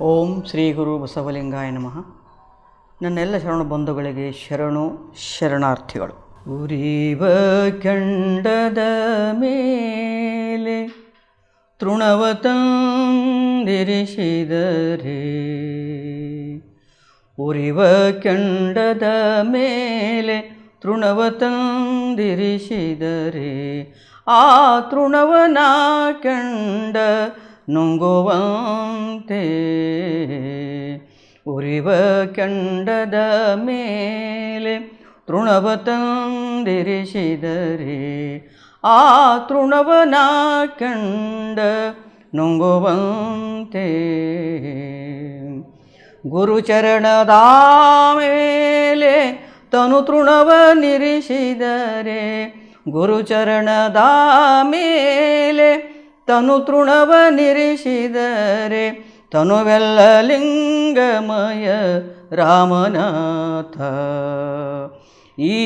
ಓಂ ಶ್ರೀ ಗುರು ಬಸವಲಿಂಗಾಯ ನಮಃ. ನನ್ನೆಲ್ಲ ಶರಣ ಬಂಧುಗಳಿಗೆ ಶರಣು ಶರಣಾರ್ಥಿಗಳು. ಉರಿವ ಕೆಂಡದ ಮೇಲೆ ತೃಣವ ತಂದಿರಿಸಿದರೆ, ಉರಿವ ಕೆಂಡದ ಮೇಲೆ ತೃಣವ ತಂದಿರಿಸಿದರೆ, ಆ ತೃಣವನ ಕೆಂಡ ನುಂಗುವಂತೆ ಉರಿವ ಕೆಂಡದ ಮೇಲೆ ತೃಣವ ತಂದಿರಿಸಿದರೆ ಆ ತೃಣವನ ಕೆಂಡ ನುಂಗುವಂತೆ. ಗುರುಚರಣದ ಮೇಲೆ ತನು ತೃಣವ ನಿರಿಸಿದರೆ ಗುರುಚರಣದ ಮೇಲೆ ತನು ತೃಣವ ನಿರಿಸಿದರೆ ತನುವೆಲ್ಲ ಲಿಂಗಮಯ ರಾಮನಾಥ ಈ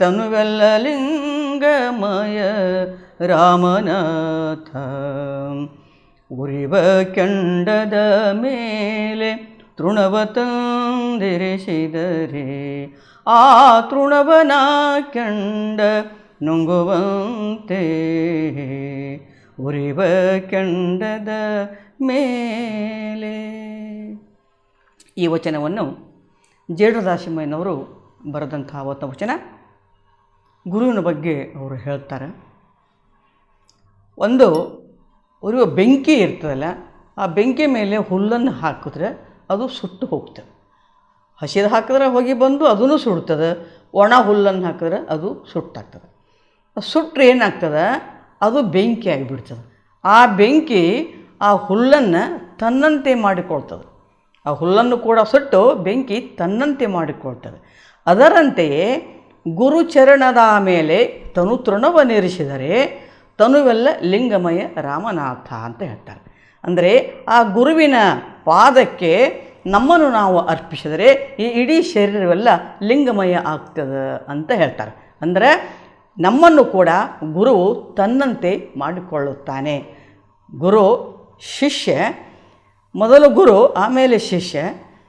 ತನುವೆಲ್ಲ ಲಿಂಗಮಯ ರಾಮನಾಥ ಉರಿವ ಕೆಂಡದ ಮೇಲೆ ತೃಣವ ತಂದಿರಿಸಿದರೆ ಆ ತೃಣವನ ಕೆಂಡ ನುಂಗುವಂತೆ ಉರಿವ ಕೆಂಡದ ಮೇಲೆ ಈ ವಚನವನ್ನು ಜೇಡದಾಸಿಮಯ್ಯನವರು ಬರೆದಂತಹ ಅವತ್ತ ವಚನ ಗುರುವಿನ ಬಗ್ಗೆ ಅವರು ಹೇಳ್ತಾರೆ. ಒಂದು ಉರಿಯುವ ಬೆಂಕಿ ಇರ್ತದಲ್ಲ, ಆ ಬೆಂಕಿ ಮೇಲೆ ಹುಲ್ಲನ್ನು ಹಾಕಿದ್ರೆ ಅದು ಸುಟ್ಟು ಹೋಗ್ತದೆ. ಹಸಿದು ಹಾಕಿದ್ರೆ ಹೋಗಿ ಬಂದು ಅದೂ ಸುಡ್ತದೆ, ಒಣ ಹುಲ್ಲನ್ನು ಹಾಕಿದ್ರೆ ಅದು ಸುಟ್ಟಾಗ್ತದೆ. ಸುಟ್ಟರೆ ಏನಾಗ್ತದೆ? ಅದು ಬೆಂಕಿ ಆಗಿಬಿಡ್ತದೆ. ಆ ಬೆಂಕಿ ಆ ಹುಲ್ಲನ್ನು ತನ್ನಂತೆ ಮಾಡಿಕೊಳ್ತದೆ. ಆ ಹುಲ್ಲನ್ನು ಕೂಡ ಸುಟ್ಟು ಬೆಂಕಿ ತನ್ನಂತೆ ಮಾಡಿಕೊಳ್ತದೆ. ಅದರಂತೆಯೇ ಗುರುಚರಣದ ಮೇಲೆ ತನು ತೃಣವನ್ನೇರಿಸಿದರೆ ತನುವೆಲ್ಲ ಲಿಂಗಮಯ ರಾಮನಾಥ ಅಂತ ಹೇಳ್ತಾರೆ. ಅಂದರೆ ಆ ಗುರುವಿನ ಪಾದಕ್ಕೆ ನಮ್ಮನ್ನು ನಾವು ಅರ್ಪಿಸಿದರೆ ಈ ಇಡೀ ಶರೀರವೆಲ್ಲ ಲಿಂಗಮಯ ಆಗ್ತದೆ ಅಂತ ಹೇಳ್ತಾರೆ. ಅಂದರೆ ನಮ್ಮನ್ನು ಕೂಡ ಗುರು ತನ್ನಂತೆ ಮಾಡಿಕೊಳ್ಳುತ್ತಾನೆ. ಗುರು, ಶಿಷ್ಯ, ಮೊದಲು ಗುರು, ಆಮೇಲೆ ಶಿಷ್ಯ.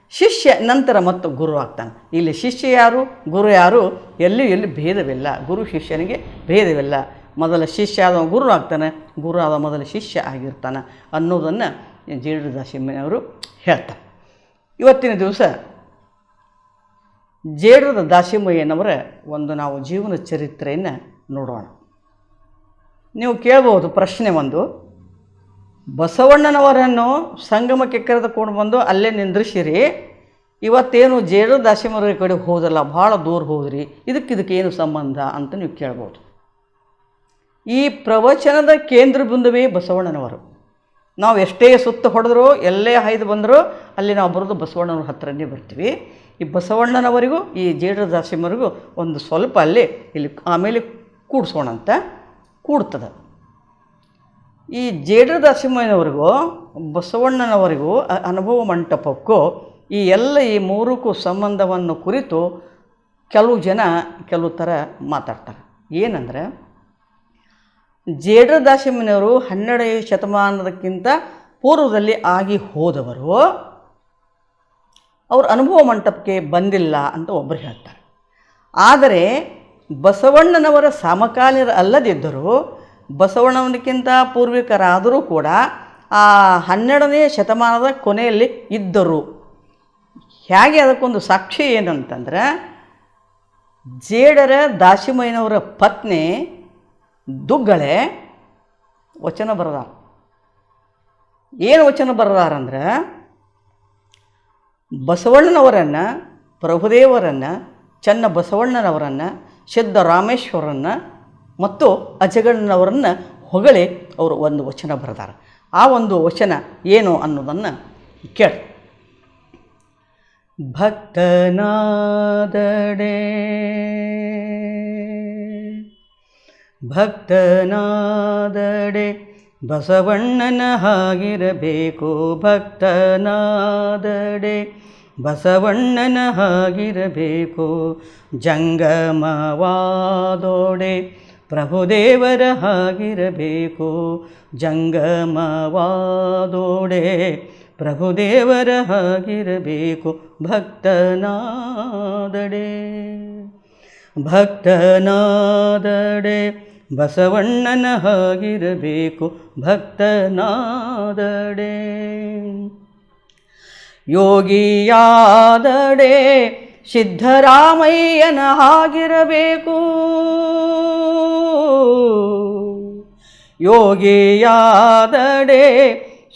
ಶಿಷ್ಯ ನಂತರ ಮತ್ತು ಗುರು ಆಗ್ತಾನೆ. ಇಲ್ಲಿ ಶಿಷ್ಯ ಯಾರು, ಗುರು ಯಾರು, ಎಲ್ಲಿ ಎಲ್ಲಿ ಭೇದವಿಲ್ಲ. ಗುರು ಶಿಷ್ಯನಿಗೆ ಭೇದವಿಲ್ಲ. ಮೊದಲ ಶಿಷ್ಯ ಆದ ಗುರು ಆಗ್ತಾನೆ, ಗುರು ಆದ ಮೊದಲ ಶಿಷ್ಯ ಆಗಿರ್ತಾನೆ ಅನ್ನೋದನ್ನು ಜೀರ್ಣದಾಸಿಮ್ಮನವರು ಹೇಳ್ತಾರೆ. ಇವತ್ತಿನ ದಿವಸ ಜೇಡದ ದಾಸಿಮಯ್ಯನವರ ಒಂದು ನಾವು ಜೀವನ ಚರಿತ್ರೆಯನ್ನು ನೋಡೋಣ. ನೀವು ಕೇಳಬಹುದು, ಪ್ರಶ್ನೆ ಒಂದು. ಬಸವಣ್ಣನವರನ್ನು ಸಂಗಮಕ್ಕೆ ಕರೆದುಕೊಂಡು ಬಂದು ಅಲ್ಲೇ ನಿಂದ್ರಿಸಿರಿ. ಇವತ್ತೇನು ಜೇಡರ ದಾಸಿಮರ ಕಡೆ ಹೋದಲ್ಲ, ಭಾಳ ದೂರ ಹೋದ್ರಿ. ಇದಕ್ಕೆ ಇದಕ್ಕೆ ಏನು ಸಂಬಂಧ ಅಂತ ನೀವು ಕೇಳ್ಬೋದು ಈ ಪ್ರವಚನದ ಕೇಂದ್ರ ಬಿಂದುವೇ ಬಸವಣ್ಣನವರು. ನಾವು ಎಷ್ಟೇ ಸುತ್ತ ಹೊಡೆದ್ರು, ಎಲ್ಲೇ ಹಾಯ್ದು ಬಂದರೂ, ಅಲ್ಲಿ ನಾವು ಬರೋದು ಬಸವಣ್ಣನವ್ರ ಹತ್ರನೇ ಬರ್ತೀವಿ. ಈ ಬಸವಣ್ಣನವರಿಗೂ, ಈ ಜೇಡರದಾಸಿಮರಿಗೂ ಒಂದು ಸ್ವಲ್ಪ ಅಲ್ಲಿ ಇಲ್ಲಿ ಆಮೇಲೆ ಕೂಡಿಸೋಣಂತ, ಕೂಡ್ತದೆ. ಈ ಜೇಡ ದಾಸಿಮಯ್ಯನವರಿಗೂ ಬಸವಣ್ಣನವರಿಗೂ ಅನುಭವ ಮಂಟಪಕ್ಕೂ ಈ ಎಲ್ಲ ಈ ಮೂರಕ್ಕೂ ಸಂಬಂಧವನ್ನು ಕುರಿತು ಕೆಲವು ಜನ ಕೆಲವು ಥರ ಮಾತಾಡ್ತಾರೆ. ಏನಂದರೆ ಜೇಡ ದಾಸಿಮಯ್ಯನವರು ಹನ್ನೆರಡನೇ ಶತಮಾನದಕ್ಕಿಂತ ಪೂರ್ವದಲ್ಲಿ ಆಗಿ ಹೋದವರು. ಅವ್ರ ಅನುಭವ ಮಂಟಪಕ್ಕೆ ಬಂದಿಲ್ಲ ಅಂತ ಒಬ್ಬರು ಹೇಳ್ತಾರೆ. ಆದರೆ ಬಸವಣ್ಣನವರ ಸಮಕಾಲೀನರು ಅಲ್ಲದಿದ್ದರೂ ಬಸವಣ್ಣನಕ್ಕಿಂತ ಪೂರ್ವಿಕರಾದರೂ ಕೂಡ ಆ ಹನ್ನೆರಡನೇ ಶತಮಾನದ ಕೊನೆಯಲ್ಲಿ ಇದ್ದರು. ಹೇಗೆ ಅದಕ್ಕೊಂದು ಸಾಕ್ಷಿ ಏನಂತಂದ್ರೆ ಜೇಡರ ದಾಸಿಮಯ್ಯನವರ ಪತ್ನಿ ದುಗ್ಗಳೆ ವಚನ ಬರದಾರ. ಏನು ವಚನ ಬರದಾರಂದ್ರೆ ಬಸವಣ್ಣನವರನ್ನು, ಪ್ರಭುದೇವರನ್ನು, ಚನ್ನ ಬಸವಣ್ಣನವರನ್ನು ಸಿದ್ದರಾಮೇಶ್ವರನ್ನು ಮತ್ತು ಅಜಗಣ್ಣನವರನ್ನು ಹೊಗಳಿ ಅವರು ಒಂದು ವಚನ ಬರೆದಾರ. ಆ ಒಂದು ವಚನ ಏನು ಅನ್ನೋದನ್ನು ಕೇಳಿ. ಭಕ್ತನಾದಡೆ ಭಕ್ತನಾದಡೆ ಬಸವಣ್ಣನ ಹಾಗಿರಬೇಕು. ಭಕ್ತನಾದಡೆ ಬಸವಣ್ಣನ ಹಾಗಿರಬೇಕು. ಜಂಗಮವಾದೋಡೆ ಪ್ರಭುದೇವರ ಹಾಗಿರಬೇಕು. ಜಂಗಮವಾದೋಡೆ ಪ್ರಭುದೇವರ ಹಾಗಿರಬೇಕು. ಭಕ್ತನಾದಡೆ ಭಕ್ತನಾದಡೆ ಬಸವಣ್ಣನ ಹಾಗಿರಬೇಕು ಭಕ್ತನಾದಡೆ. ಯೋಗಿಯಾದಡೆ ಸಿದ್ಧರಾಮಯ್ಯನ ಹಾಗಿರಬೇಕು. ಯೋಗಿಯಾದಡೆ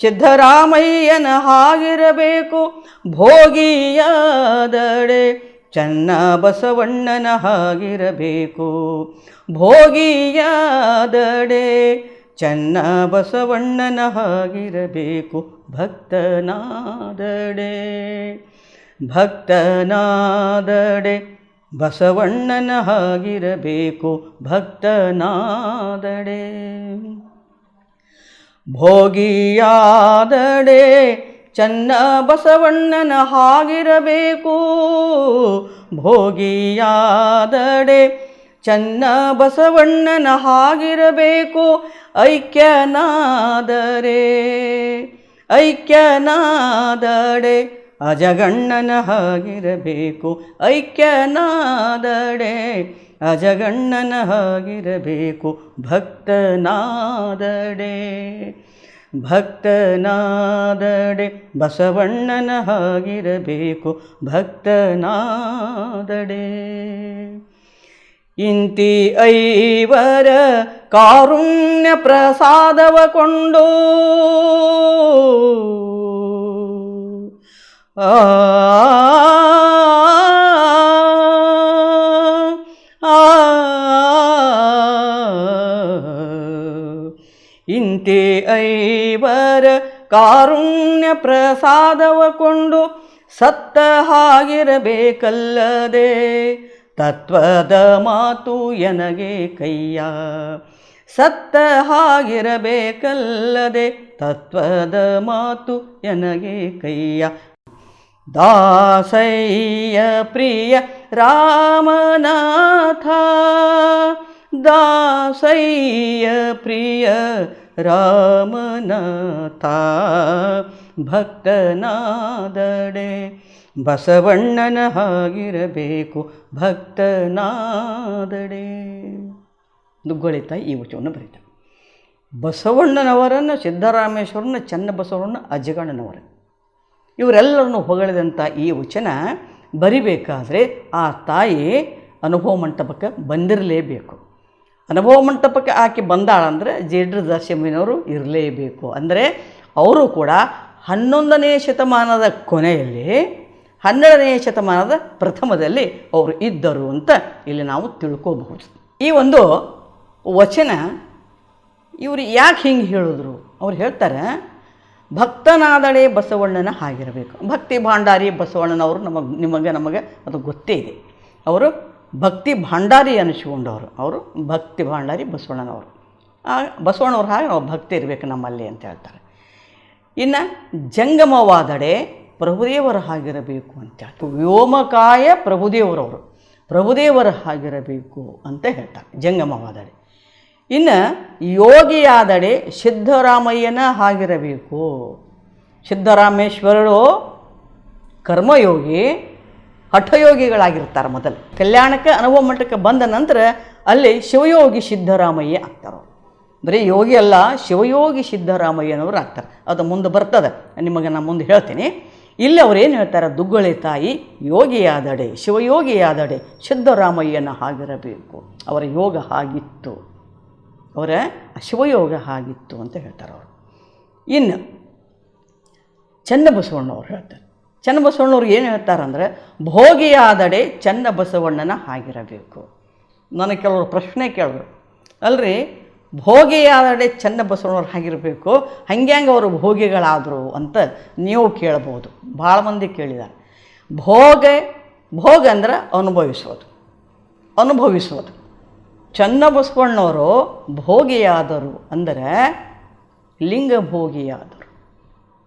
ಸಿದ್ಧರಾಮಯ್ಯನ ಹಾಗಿರಬೇಕು. ಭೋಗಿಯಾದಡೆ ಚನ್ನ ಬಸವಣ್ಣನ ಹಾಗಿರಬೇಕು. ಭೋಗಿಯಾದಡೆ ಚನ್ನ ಬಸವಣ್ಣನ ಹಾಗಿರಬೇಕು. ಭಕ್ತನಾದಡೆ ಭಕ್ತನಾದಡೆ ಬಸವಣ್ಣನ ಹಾಗಿರಬೇಕು. ಭಕ್ತನಾದಡೆ ಭೋಗಿಯಾದಡೆ ಚನ್ನ ಬಸವಣ್ಣನ ಹಾಗಿರಬೇಕು. ಭೋಗಿಯಾದಡೆ ಚನ್ನ ಬಸವಣ್ಣನ ಹಾಗಿರಬೇಕು. ಐಕ್ಯನಾದರೆ, ಐಕ್ಯನಾದಡೆ ಅಜಗಣ್ಣನ ಹಾಗಿರಬೇಕು. ಐಕ್ಯನಾದಡೆ ಅಜಗಣ್ಣನ ಹಾಗಿರಬೇಕು. ಭಕ್ತನಾದಡೆ ಭಕ್ತನಾದಡೆ ಬಸವಣ್ಣನ ಹಾಗಿರಬೇಕು ಭಕ್ತನಾದಡೆ ಇಂತಿ ಐವರ ಕಾರುಣ್ಯ ಪ್ರಸಾದವ ಕೊಂಡು ಆ ಆ ಇಂತೆ ಐವರ ಕಾರುಣ್ಯ ಪ್ರಸಾದವ ಕೊಂಡು ಸತ್ತ ಹಾಗಿರಬೇಕಲ್ಲದೆ ತತ್ವದ ಮಾತು ಎನಗೆ ಕೈಯ? ಸತ್ತ ಹಾಗಿರಬೇಕಲ್ಲದೆ ತತ್ವದ ಮಾತು ಎನಗೆ ಕೈಯ? ದಾಸಯ್ಯ ಪ್ರಿಯ ರಾಮನಾಥ ದಾಸಯ್ಯ ಪ್ರಿಯ ರಾಮನಾಥ, ಭಕ್ತನಾದಡೆ, ಬಸವಣ್ಣನ ಹಾಗಿರಬೇಕು ಭಕ್ತನಾದಡೆ. ದುಗ್ಗೊಳಿತ ಈ ವಚವನ್ನು ಬರೀತಾರೆ ಬಸವಣ್ಣನವರನ್ನು ಸಿದ್ದರಾಮೇಶ್ವರನ ಚನ್ನಬಸವಣ್ಣ ಅಜಗಣ್ಣನವರ ಇವರೆಲ್ಲರನ್ನು ಹೊಗಳಿದಂಥ ಈ ವಚನ ಬರಿಬೇಕಾದರೆ ಆ ತಾಯಿ ಅನುಭವ ಮಂಟಪಕ್ಕೆ ಬಂದಿರಲೇಬೇಕು. ಅನುಭವ ಮಂಟಪಕ್ಕೆ ಆಕೆ ಬಂದಾಳಂದರೆ ಜೇಡ್ರ ದಾಸ್ಯಮ್ಮಿನವರು ಇರಲೇಬೇಕು. ಅಂದರೆ ಅವರು ಕೂಡ ಹನ್ನೊಂದನೇ ಶತಮಾನದ ಕೊನೆಯಲ್ಲಿ ಹನ್ನೆರಡನೇ ಶತಮಾನದ ಪ್ರಥಮದಲ್ಲಿ ಅವರು ಇದ್ದರು ಅಂತ ಇಲ್ಲಿ ನಾವು ತಿಳ್ಕೋಬಹುದು. ಈ ಒಂದು ವಚನ ಇವರು ಯಾಕೆ ಹಿಂಗೆ ಹೇಳಿದ್ರು? ಅವ್ರು ಹೇಳ್ತಾರೆ, ಭಕ್ತನಾದಳೆ ಬಸವಣ್ಣನ ಆಗಿರಬೇಕು ಭಕ್ತಿ ಭಾಂಡಾರಿ ಬಸವಣ್ಣನವರು ನಮಗೆ, ನಿಮಗೆ, ನಮಗೆ ಅದು ಗೊತ್ತೇ ಇದೆ. ಅವರು ಭಕ್ತಿ ಭಾಂಡಾರಿ ಅನಿಸಿಕೊಂಡವರು ಅವರು. ಭಕ್ತಿ ಭಾಂಡಾರಿ ಬಸವಣ್ಣನವರು. ಆ ಬಸವಣ್ಣವ್ರ ಹಾಗೆ ನಾವು ಭಕ್ತಿ ಇರಬೇಕು ನಮ್ಮಲ್ಲಿ ಅಂತ ಹೇಳ್ತಾರೆ. ಇನ್ನು ಜಂಗಮವಾದಡೆ ಪ್ರಭುದೇವರ ಹಾಗಿರಬೇಕು ಅಂತ ಹೇಳ್ತಾರೆ. ವ್ಯೋಮಕಾಯ ಪ್ರಭುದೇವರವರು ಪ್ರಭುದೇವರ ಹಾಗಿರಬೇಕು ಅಂತ ಹೇಳ್ತಾರೆ ಜಂಗಮವಾದಡೆ. ಇನ್ನು ಯೋಗಿಯಾದಡೆ ಸಿದ್ಧರಾಮಯ್ಯನ ಹಾಗಿರಬೇಕು. ಸಿದ್ದರಾಮೇಶ್ವರರು ಕರ್ಮಯೋಗಿ ಹಠಯೋಗಿಗಳಾಗಿರ್ತಾರೆ ಮೊದಲು. ಕಲ್ಯಾಣಕ್ಕೆ ಅನುಭವ ಮಟ್ಟಕ್ಕೆ ಬಂದ ನಂತರ ಅಲ್ಲಿ ಶಿವಯೋಗಿ ಸಿದ್ದರಾಮಯ್ಯ ಆಗ್ತಾರೆ. ಬರೀ ಯೋಗಿ ಅಲ್ಲ, ಶಿವಯೋಗಿ ಸಿದ್ದರಾಮಯ್ಯನವರು ಆಗ್ತಾರೆ. ಅದು ಮುಂದೆ ಬರ್ತದೆ. ನಿಮಗೆ ನಾನು ಮುಂದೆ ಹೇಳ್ತೀನಿ. ಇಲ್ಲಿ ಏನು ಹೇಳ್ತಾರೆ? ದುಗ್ಗಳೆ ತಾಯಿ, ಯೋಗಿಯಾದಡೆ, ಶಿವಯೋಗಿಯಾದಡೆ ಸಿದ್ದರಾಮಯ್ಯನ ಹಾಗಿರಬೇಕು. ಅವರ ಯೋಗ ಹಾಗಿತ್ತು. ಅವರ ಶಿವಯೋಗ ಹಾಗಿತ್ತು ಅಂತ ಹೇಳ್ತಾರೆ ಅವರು. ಇನ್ನು ಚನ್ನಬಸವಣ್ಣವ್ರು ಹೇಳ್ತಾರೆ. ಚನ್ನಬಸವಣ್ಣವ್ರು ಏನು ಹೇಳ್ತಾರಂದರೆ, ಭೋಗಿಯಾದಡೆ ಚನ್ನಬಸವಣ್ಣನ ಆಗಿರಬೇಕು. ನನಗೆ ಕೆಲವರು ಪ್ರಶ್ನೆ ಕೇಳಿದ್ರು. ಅಲ್ರಿ, ಭೋಗಿಯಾದಡೆ ಚನ್ನಬಸವಣ್ಣವ್ರು ಆಗಿರಬೇಕು ಹಂಗೆ ಅವರು ಭೋಗಿಗಳಾದರು ಅಂತ ನೀವು ಕೇಳ್ಬೋದು. ಭಾಳ ಮಂದಿ ಕೇಳಿದ್ದಾರೆ ಭೋಗ ಭೋಗ ಅಂದ್ರೆ ಅನುಭವಿಸೋದು. ಅನುಭವಿಸೋದು. ಚನ್ನಬಸವಣ್ಣವರು ಭೋಗಿಯಾದರು ಅಂದರೆ ಲಿಂಗ ಭೋಗಿಯಾದರು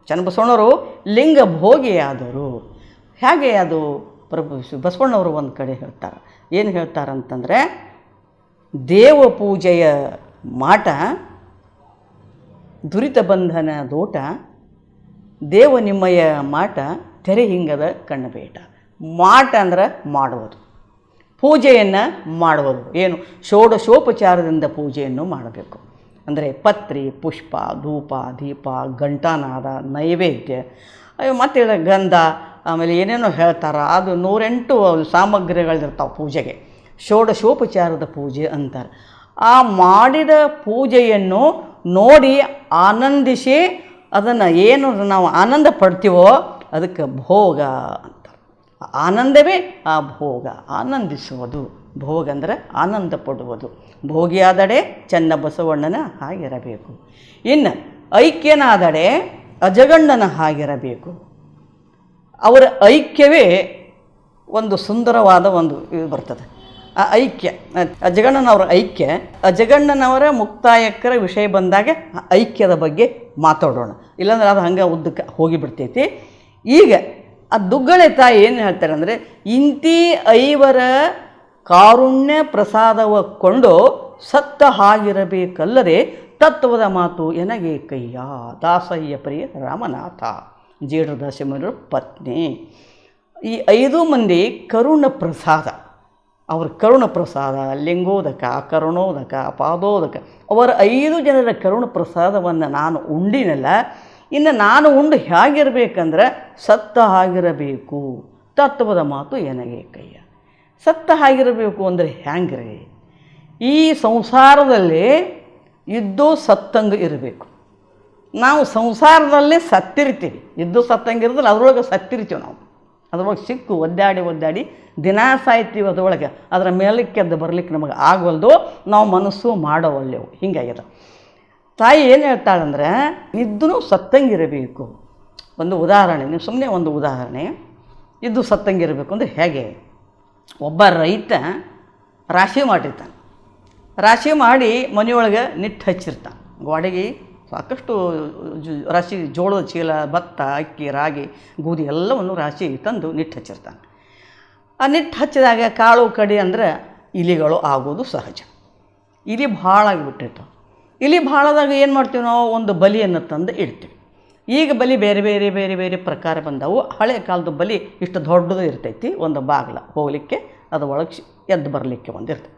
ಚನ್ನಬಸವಣ್ಣವರು ಲಿಂಗ ಭೋಗಿಯಾದರು ಹೇಗೆ ಅದು ಪ್ರಭು ಬಸವಣ್ಣವರು ಒಂದು ಕಡೆ ಹೇಳ್ತಾರೆ. ಏನು ಹೇಳ್ತಾರಂತಂದರೆ ದೇವ ಪೂಜೆಯ ಮಾಟ, ದುರಿತ ಬಂಧನ ದೋಟ, ದೇವ ನಿಮ್ಮಯ ಮಾಟ, ತೆರೆ ಹಿಂಗದ ಕಣ್ಣಬೇಟ. ಮಾಟ ಅಂದ್ರೆ ಮಾಡುವುದು. ಪೂಜೆಯನ್ನು ಮಾಡುವುದು. ಏನು? ಷೋಡಶೋಪಚಾರದಿಂದ ಪೂಜೆಯನ್ನು ಮಾಡಬೇಕು. ಅಂದರೆ ಪತ್ರಿ, ಪುಷ್ಪ, ಧೂಪ, ದೀಪ, ಘಂಟಾನಾದ, ನೈವೇದ್ಯ. ಅಯ್ಯೋ, ಮತ್ತೆ ಗಂಧ, ಆಮೇಲೆ ಏನೇನೋ ಹೇಳ್ತಾರೆ, ಅದು ನೂರೆಂಟು ಸಾಮಗ್ರಿಗಳಿರ್ತಾವೆ ಪೂಜೆಗೆ. ಷೋಡಶೋಪಚಾರದ ಪೂಜೆ ಅಂತಾರೆ. ಆ ಮಾಡಿದ ಪೂಜೆಯನ್ನು ನೋಡಿ ಆನಂದಿಸಿ ಅದನ್ನು ಏನು ನಾವು ಆನಂದ ಪಡ್ತೀವೋ ಅದಕ್ಕೆ ಭೋಗ ಅಂತ ಆನಂದವೇ ಆ ಭೋಗ. ಆನಂದಿಸುವುದು. ಭೋಗ ಅಂದರೆ ಆನಂದ ಪಡುವುದು. ಭೋಗಿಯಾದಡೆ ಚನ್ನ ಬಸವಣ್ಣನ ಹಾಗಿರಬೇಕು. ಇನ್ನು ಐಕ್ಯನಾದಡೆ ಅಜಗಣ್ಣನ ಹಾಗಿರಬೇಕು. ಅವರ ಐಕ್ಯವೇ ಒಂದು ಸುಂದರವಾದ ಒಂದು ಇದು ಬರ್ತದೆ. ಆ ಐಕ್ಯ, ಅಜಗಣ್ಣನವರ ಐಕ್ಯ, ಅಜಗಣ್ಣನವರ ಮುಕ್ತಾಯಕ್ಕರ ವಿಷಯ ಬಂದಾಗ ಐಕ್ಯದ ಬಗ್ಗೆ ಮಾತಾಡೋಣ. ಇಲ್ಲಾಂದ್ರೆ ಅದು ಹಂಗೆ ಉದ್ದಕ್ಕೆ ಹೋಗಿಬಿಡ್ತೈತಿ. ಈಗ ಆ ದುಗ್ಗಳೆ ತಾಯಿ ಏನು ಹೇಳ್ತಾರೆ ಅಂದರೆ, ಇಂತಿ ಐವರ ಕಾರುಣ್ಯ ಪ್ರಸಾದವ ಕೊಂಡು ಸತ್ತ ಹಾಗಿರಬೇಕಲ್ಲದೆ ತತ್ವದ ಮಾತು ಎನಗೆ ಕೈಯ ದಾಸಯ್ಯ ಪ್ರಿಯ ರಾಮನಾಥ. ಜೇಡದಾಸಮರ ಪತ್ನಿ. ಈ ಐದು ಮಂದಿ ಕರುಣ ಪ್ರಸಾದ. ಅವರ ಕರುಣ ಪ್ರಸಾದ, ಲಿಂಗೋದಕ, ಕರುಣೋದಕ, ಪಾದೋದಕ. ಅವರ ಐದು ಜನರ ಕರುಣ ಪ್ರಸಾದವನ್ನು ನಾನು ಉಂಡಿನಲ್ಲ, ಇನ್ನು ನಾನು ಉಂಡು ಹೇಗಿರಬೇಕಂದ್ರೆ ಸತ್ತ ಆಗಿರಬೇಕು ತತ್ವದ ಮಾತು ಎನಗೆ ಕೈಯ ಸತ್ತ ಹಾಗಿರಬೇಕು ಅಂದರೆ ಹ್ಯಾಂಗ್ರಿ? ಈ ಸಂಸಾರದಲ್ಲಿ ಇದ್ದು ಸತ್ತಂಗ ಇರಬೇಕು. ನಾವು ಸಂಸಾರದಲ್ಲಿ ಸತ್ತಿರ್ತೀವಿ. ಇದ್ದು ಸತ್ತಂಗಿರೋದ್ರಲ್ಲಿ ಅದ್ರೊಳಗೆ ಸತ್ತಿರ್ತೀವಿ ನಾವು. ಅದ್ರೊಳಗೆ ಸಿಕ್ಕು, ಒದ್ದಾಡಿ ಒದ್ದಾಡಿ, ದಿನ ಸಾಯ್ತೀವಿ ಅದರೊಳಗೆ. ಅದರ ಮೇಲಕ್ಕೆ ಅದು ಬರ್ಲಿಕ್ಕೆ ನಮಗೆ ಆಗವಲ್ದು, ನಾವು ಮನಸ್ಸು ಮಾಡೋವಲ್ಲೆವು. ಹಿಂಗಾಗ್ಯದ. ತಾಯಿ ಏನು ಹೇಳ್ತಾಳಂದ್ರೆ ಇದ್ದೂ ಸತ್ತಂಗಿರಬೇಕು ಒಂದು ಉದಾಹರಣೆ, ನೀವು ಸುಮ್ಮನೆ ಒಂದು ಉದಾಹರಣೆ. ಇದ್ದು ಸತ್ತಂಗಿರಬೇಕು ಅಂದರೆ ಹೇಗೆ? ಒಬ್ಬ ರೈತ ರಾಶಿ ಮಾಡಿರ್ತಾನೆ. ರಾಶಿ ಮಾಡಿ ಮನೆಯೊಳಗೆ ನಿಟ್ಟು ಹಚ್ಚಿರ್ತಾನೆ. ಗೋಡೆಗೆ ಸಾಕಷ್ಟು ರಾಶಿ ಜೋಳದ ಚೀಲ, ಭತ್ತ, ಅಕ್ಕಿ, ರಾಗಿ, ಗೋಧಿ ಎಲ್ಲವನ್ನು ರಾಶಿ ತಂದು ನಿಟ್ಟು ಹಚ್ಚಿರ್ತಾನೆ. ಆ ನಿಟ್ಟು ಹಚ್ಚಿದಾಗ ಕಾಳು ಕಡಿ ಅಂದ್ರೆ ಇಲಿಗಳು ಆಗೋದು ಸಹಜ. ಇಲಿ ಭಾಳ ಆಗಿಬಿಟ್ಟಿರ್ತಾವೆ. ಇಲಿ ಭಾಳದಾಗ ಏನು ಮಾಡ್ತೀವಿ ನಾವು? ಒಂದು ಬಲಿಯನ್ನು ತಂದು ಇಡ್ತೀವಿ. ಈಗ ಬಲಿ ಬೇರೆ ಬೇರೆ ಬೇರೆ ಬೇರೆ ಪ್ರಕಾರ ಬಂದವು. ಹಳೆ ಕಾಲದ ಬಲಿ ಇಷ್ಟು ದೊಡ್ಡದು ಇರ್ತೈತಿ, ಒಂದು ಬಾಗಿಲ ಹೋಗಲಿಕ್ಕೆ, ಅದು ಒಳಗೆ ಎದ್ದು ಬರಲಿಕ್ಕೆ ಒಂದು ಇರ್ತದೆ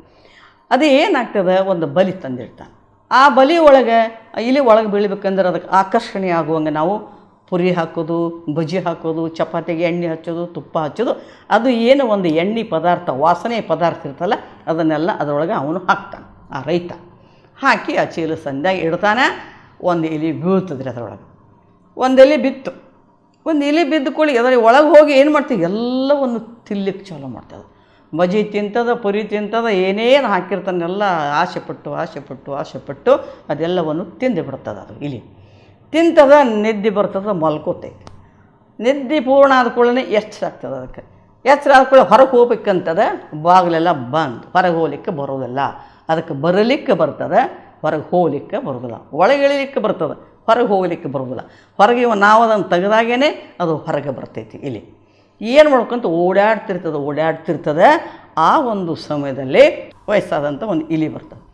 ಅದು ಏನಾಗ್ತದೆ? ಒಂದು ಬಲಿ ತಂದಿರ್ತಾನೆ ಆ ಬಲಿ ಒಳಗೆ, ಇಲ್ಲಿ ಒಳಗೆ ಬೀಳ್ಬೇಕಂದ್ರೆ ಅದಕ್ಕೆ ಆಕರ್ಷಣೆ ಆಗುವಂಗೆ ನಾವು ಪುರಿ ಹಾಕೋದು, ಬಜ್ಜಿ ಹಾಕೋದು, ಚಪಾತಿಗೆ ಎಣ್ಣೆ ಹಚ್ಚೋದು, ತುಪ್ಪ ಹಚ್ಚೋದು. ಅದು ಏನು ಒಂದು ಎಣ್ಣೆ ಪದಾರ್ಥ, ವಾಸನೆ ಪದಾರ್ಥ ಇರ್ತಲ್ಲ, ಅದನ್ನೆಲ್ಲ ಅದರೊಳಗೆ ಅವನು ಹಾಕ್ತಾನೆ, ಆ ರೈತ. ಹಾಕಿ ಆ ಚೀಲ ಸಂಧ್ಯಾಗ ಇಡ್ತಾನೆ, ಒಂದು ಇಲಿ ಬೀಳ್ತದ್ರಿ ಅದರೊಳಗೆ. ಒಂದು ಎಲೆ ಬಿತ್ತು. ಒಂದು ಎಲೆ ಬಿದ್ದ ಕೂಳಿ ಅದರ ಒಳಗೆ ಹೋಗಿ ಏನು ಮಾಡ್ತೀವಿ? ಎಲ್ಲವನ್ನು ತಿನ್ಲಿಕ್ಕೆ ಚಾಲೂ ಮಾಡ್ತದೆ ಮಜಿ ತಿಂತದ, ಪುರಿ ತಿಂತದ, ಏನೇನು ಹಾಕಿರ್ತಾನೆಲ್ಲ ಆಸೆ ಪಟ್ಟು ಆಸೆ ಪಟ್ಟು ಆಸೆ ಪಟ್ಟು ಅದೆಲ್ಲವನ್ನು ತಿಂದು ಬಿಡ್ತದೆ ಅದು ಇಲಿ. ತಿಂತದ, ನಿದ್ದೆ ಬರ್ತದೆ, ಮಲ್ಕೋತೈತೆ. ನಿದ್ದೆ ಪೂರ್ಣ ಆದ ಕೂಡಲೇ ಎಚ್ಚರ ಆಗ್ತದೆ ಅದಕ್ಕೆ. ಎಚ್ಚರ ಆದ ಕೂಡ ಹೊರಗೆ ಹೋಗ್ಬೇಕಂತದ ಬಾಗಿಲೆಲ್ಲ ಬಂದ್. ಹೊರಗೆ ಹೋಗ್ಲಿಕ್ಕೆ ಬರೋದಿಲ್ಲ. ಅದಕ್ಕೆ ಬರಲಿಕ್ಕೆ ಬರ್ತದೆ, ಹೊರಗೆ ಹೋಗ್ಲಿಕ್ಕೆ ಬರೋದಿಲ್ಲ. ಒಳಗೆ ಇಳಿಲಿಕ್ಕೆ ಬರ್ತದೆ. ಹೊರಗೆ ಹೋಗಲಿಕ್ಕೆ ಬರುವುದಿಲ್ಲ. ಹೊರಗೆ ನಾವು ಅದನ್ನು ತೆಗೆದಾಗೇ ಅದು ಹೊರಗೆ ಬರ್ತೈತಿ ಇಲ್ಲಿ. ಏನು ಮಾಡ್ಕೊಂತ ಓಡಾಡ್ತಿರ್ತದೆ ಓಡಾಡ್ತಿರ್ತದೆ. ಆ ಒಂದು ಸಮಯದಲ್ಲಿ ವಯಸ್ಸಾದಂಥ ಒಂದು ಇಲಿ ಬರ್ತದೆ.